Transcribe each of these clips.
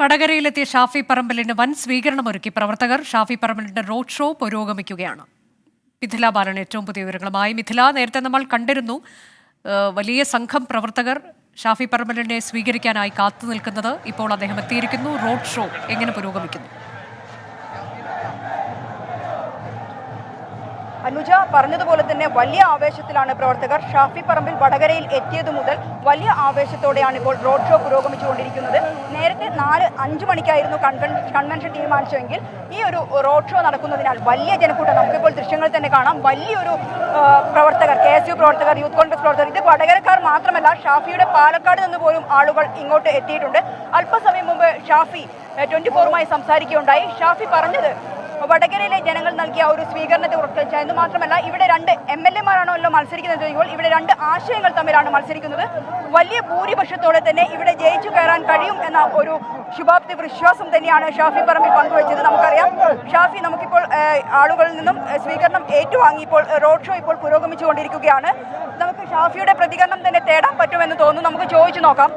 വടകരയിലെത്തിയ ഷാഫി പറമ്പലിന് വൻ സ്വീകരണമൊരുക്കി. പ്രവർത്തകർ Shafi പറമ്പലിന്റെ road show പുരോഗമിക്കുകയാണ്. മിഥില ബാലൻ ഏറ്റവും പുതിയ വിവരങ്ങളുമായി മിഥില നേരത്തെ നമ്മൾ കണ്ടിരുന്നു. വലിയ സംഘം പ്രവർത്തകർ ഷാഫി പറമ്പലിനെ സ്വീകരിക്കാനായി കാത്തു നിൽക്കുന്നത് ഇപ്പോൾ അദ്ദേഹം എത്തിയിരിക്കുന്നു. റോഡ് ഷോ എങ്ങനെ പുരോഗമിക്കുന്നു? അനുജ പറഞ്ഞതുപോലെ തന്നെ വലിയ ആവേശത്തിലാണ് പ്രവർത്തകർ ഷാഫി പറമ്പിൽ വടകരയിൽ എത്തിയതു മുതൽ വലിയ ആവേശത്തോടെയാണ് ഇപ്പോൾ റോഡ് ഷോ പുരോഗമിച്ചുകൊണ്ടിരിക്കുന്നത്. നേരത്തെ നാല് അഞ്ച് മണിക്കായിരുന്നു കൺവെൻഷൻ കൺവെൻഷൻ തീരുമാനിച്ചെങ്കിൽ ഈ ഒരു റോഡ് ഷോ നടക്കുന്നതിനാൽ വലിയ ജനക്കൂട്ടം നമുക്കിപ്പോൾ ദൃശ്യങ്ങൾ തന്നെ കാണാം. വലിയൊരു പ്രവർത്തകർ കെ എസ് യു പ്രവർത്തകർ യൂത്ത് കോൺഗ്രസ് പ്രവർത്തകർ ഇത് വടകരക്കാർ മാത്രമല്ല ഷാഫിയുടെ പാലക്കാട് നിന്ന് പോലും ആളുകൾ ഇങ്ങോട്ട് എത്തിയിട്ടുണ്ട്. അല്പസമയം മുമ്പ് ഷാഫി ട്വന്റി ഫോറുമായി സംസാരിക്കുകയുണ്ടായി. ഷാഫി പറഞ്ഞത് വടകരയിലെ ജനങ്ങൾ നൽകിയ ഒരു സ്വീകരണത്തെ ഉറപ്പിച്ച എന്ന് മാത്രമല്ല ഇവിടെ രണ്ട് എം എൽ എമാരാണല്ലോ മത്സരിക്കുന്നത് ചോദിക്കുമ്പോൾ ഇവിടെ രണ്ട് ആശയങ്ങൾ തമ്മിലാണ് മത്സരിക്കുന്നത്. വലിയ ഭൂരിപക്ഷത്തോടെ തന്നെ ഇവിടെ ജയിച്ചു കയറാൻ കഴിയും എന്ന ഒരു ശുഭാപ്തി വിശ്വാസം തന്നെയാണ് ഷാഫി പറമ്പിൽ പങ്കുവച്ചത്. നമുക്കറിയാം ഷാഫി നമുക്കിപ്പോൾ ആളുകളിൽ നിന്നും സ്വീകരണം ഏറ്റുവാങ്ങി ഇപ്പോൾ റോഡ് ഷോ ഇപ്പോൾ പുരോഗമിച്ചുകൊണ്ടിരിക്കുകയാണ്. നമുക്ക് ഷാഫിയുടെ പ്രതികരണം തന്നെ തേടാൻ പറ്റുമെന്ന് തോന്നുന്നു. നമുക്ക് ചോദിച്ചു നോക്കാം.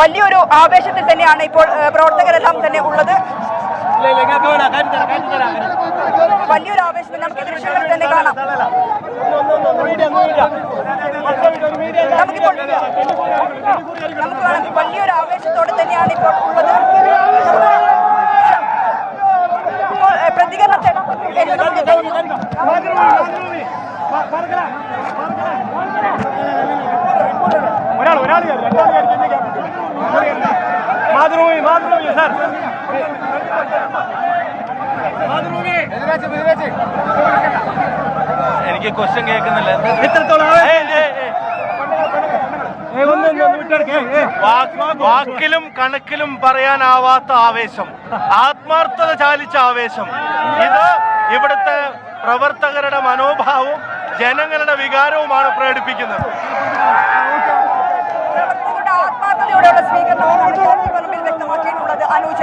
വലിയൊരു ആവേശത്തിൽ തന്നെയാണ് ഇപ്പോൾ പ്രവർത്തകരെല്ലാം തന്നെ ഉള്ളത്. വലിയൊരു ആവേശം നമുക്ക് ദൃശ്യങ്ങൾ തന്നെ കാണാം നമുക്കിപ്പോൾ നമുക്ക് കാണാം വലിയൊരു ആവേശത്തോടെ തന്നെയാണ് ഇപ്പോൾ ഉള്ളത് പ്രതികരണത്തെ ഒരാൾ ഒരാൾ മാതൃഭൂമി മാതൃഭൂമി സാർ എനിക്ക് ക്വസ്റ്റ്യൻ കേൾക്കുന്നില്ല. എത്രത്തോളം വാക്കിലും കണക്കിലും പറയാനാവാത്ത ആവേശം. ആത്മാർത്ഥത ചാലിച്ച ആവേശം. ഇത് ഇവിടുത്തെ പ്രവർത്തകരുടെ മനോഭാവവും ജനങ്ങളുടെ വികാരവുമാണ് പ്രകടിപ്പിക്കുന്നത്. ആത്മാർത്ഥതയോടെയുള്ള സ്വീകരണമാണ് വ്യക്തമാക്കിയിട്ടുള്ളത്? അനുജ.